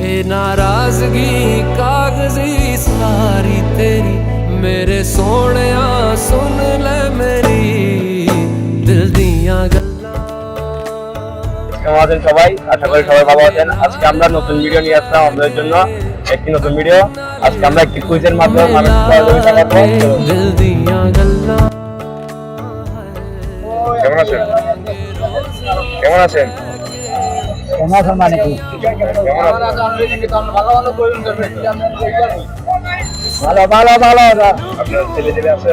ए नाराजगी कागजी सारी तेरी मेरे सोने सुन ले मेरी दिल दियां गल्लां কেমন আছেন সবাই আশা করি সবাই ভালো আছেন আজকে আমরা নতুন ভিডিও নিয়ে আসলাম আপনাদের জন্য একটি নতুন ভিডিও আজকে আমরা একটি কুইজের মাধ্যমে মানুষ সহযোগিতা করবো তো दिल दियां गल्लां কেমন আছেন কেমন আছেন ভালো ভালো ভালো আপনার ছেলে আছে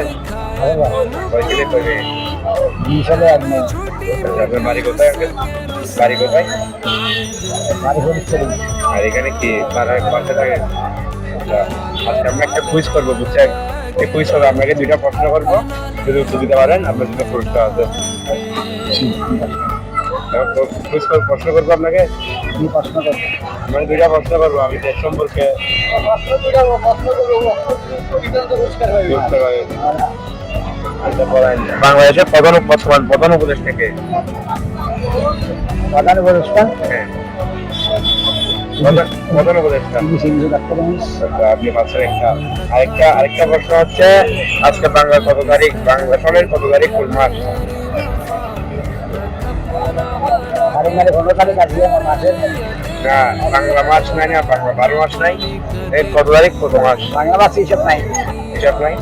কোথায় কি থাকে একটা করব কুইজ আপনাকে দুইটা প্রশ্ন করব যদি দিতে পারেন আপনার জন্য পুরস্কার আছে। প্রশ্ন করব আপনাকে প্রশ্ন করব মানে দুইটা প্রশ্ন করব আমি দেশ সম্পর্কে বাংলাদেশের প্রধান বর্তমান প্রধান উপদেশ থেকে প্রধান হ্যাঁ প্রধান- ডাক্তার আচ্ছা, আপনি একটা আরেকটা আরেকটা প্রশ্ন হচ্ছে আজকে বাংলা কত তারিখ? বাংলা সনের কত তারিখ? কোন মাস। মানে কোনো তারিখ আসবে না বাংলা মাস নাই না বাংলা বারো মাস নাই। এই কত তারিখ? কত মাস? বাংলা ভাষা হিসাব নাই। হিসাব নাই?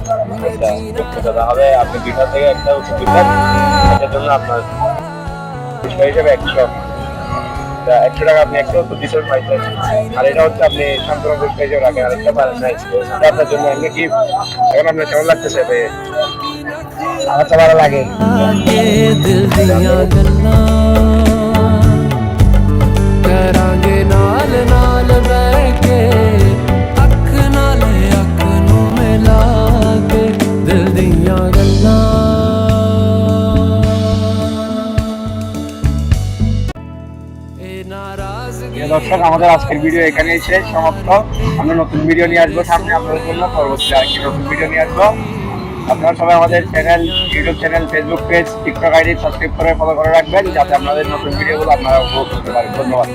আচ্ছা তাহলে আপনি দুইটা থেকে একটা উত্তর দিবেন। এটার জন্য আপনার হিসেবে একশো। তা একশো টাকা আপনি একশো উত্তর দিচ্ছেন পাইছেন আর এটা হচ্ছে আপনি সান্ত্বনা পুরস্কার হিসেবে রাখেন আরেকটা পারেন নাই। এটা আপনার জন্য এমনি কি? এখন আপনার কেমন লাগতেছে ভাই? আমার তো ভালো লাগে। দর্শক, আমাদের আজকের ভিডিও এখানেই শেষ, সমাপ্ত। আমরা নতুন ভিডিও নিয়ে আসব সামনে, আপনাদের জন্য পরবর্তী আরেকটি নতুন ভিডিও নিয়ে আসব। আপনারা সবাই আমাদের channel YouTube channel Facebook page TikTok ID subscribe করে ফলো করে রাখবেন, যাতে আপনাদের নতুন ভিডিওগুলো আপনারা উপভোগ করতে পারেন। ধন্যবাদ।